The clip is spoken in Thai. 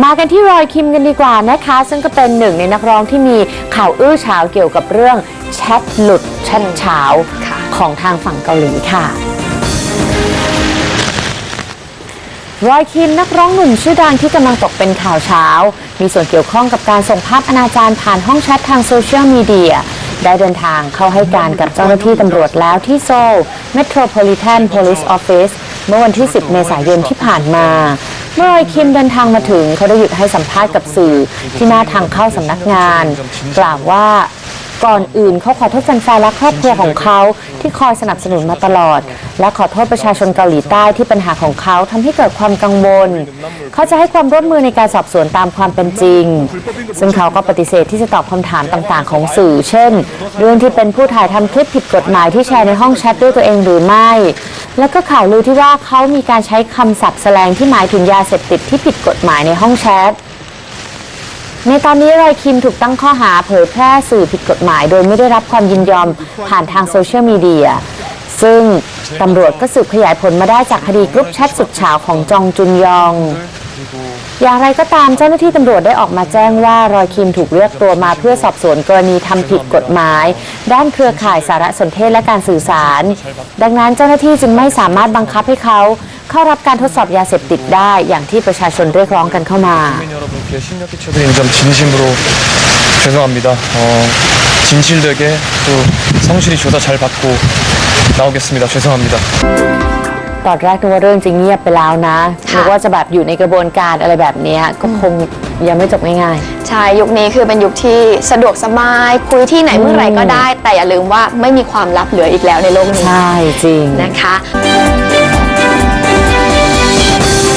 มากันที่รอยคิมกันดีกว่านะคะ ซึ่งก็เป็นหนึ่งในนักร้องที่มีข่าวอื้อฉาวเกี่ยวกับเรื่องแชทหลุดแชทเฉาค่ะของทางฝั่งเกาหลีค่ะรอยคิมนักร้องหนุ่มชื่อดังที่กำลังตกเป็นข่าวเช้า มีส่วนเกี่ยวข้องกับการส่งภาพอนาจารผ่านห้องแชททางโซเชียลมีเดียได้เดินทางเข้าให้การกับเจ้าหน้าที่ตำรวจแล้วที่โซล Metropolitan Police Office เมื่อวันที่ 10 เมษายนที่ผ่านมา เมื่อรอยคิมเดินทางมาถึง เขาได้หยุดให้สัมภาษณ์กับสื่อที่หน้าทางเข้าสำนักงาน กล่าวว่าก่อนอื่นเขาขอโทษแฟนๆและครอบครัวของเขาที่คอยสนับสนุนมาตลอด และขอโทษประชาชนเกาหลีใต้ที่ปัญหาของเขาทำให้เกิดความกังวล เขาจะให้ความร่วมมือในการสอบสวนตามความเป็นจริง ซึ่งเขาก็ปฏิเสธที่จะตอบคำถามต่างๆ ของสื่อ เช่น เรื่องที่เป็นผู้ถ่ายทำคลิปผิดกฎหมายที่แชร์ในห้องแชทด้วยตัวเองหรือไม่ แล้วก็ข่าวลือที่ว่าเขามีการใช้คำศัพท์แสลงที่หมายถึงยาเสพติดที่ผิดกฎหมายในห้องแชท ในตอนนี้รอยคิมถูกตั้งข้อหาเผยแพร่สื่อผิดกฎหมาย โดยไม่ได้รับความยินยอมผ่านทางโซเชียลมีเดีย ซึ่ง ตำรวจก็สืบขยายผลมาได้จากคดีกรุ๊ปแชทสุดเฉาวของจองจุนยอง อย่างไรก็ตามเจ้าหน้าที่ตำรวจได้ออกมาแจ้งว่ารอยคิมถูกเรียกตัวมาเพื่อสอบสวนกรณีทำผิดกฎหมาย ด้านเครือข่ายสารสนเทศและการสื่อสาร ดังนั้นเจ้าหน้าที่จึงไม่สามารถบังคับให้เขาเข้ารับการทดสอบยาเสพติดได้อย่างที่ประชาชนเรียกร้องกันเข้ามา 국민 여러분께 심려 끼쳐드린 점 진심으로 죄송합니다. 어, 진실되게 또 성실히 조사 잘 받고 나오겠습니다. 죄송합니다. ตอนแรกนึกว่าเรื่องจะเงียบไปแล้วนะ ค่ะ นึกว่าจะแบบอยู่ในกระบวนการอะไรแบบเนี้ยก็คงยังไม่จบง่าย ใช่ ยุคนี้คือเป็นยุคที่สะดวกสบาย คุยที่ไหนเมื่อไหร่ก็ได้ แต่อย่าลืมว่าไม่มีความลับเหลืออีกแล้วในโลก ๆ นี้ ใช่จริง นะคะ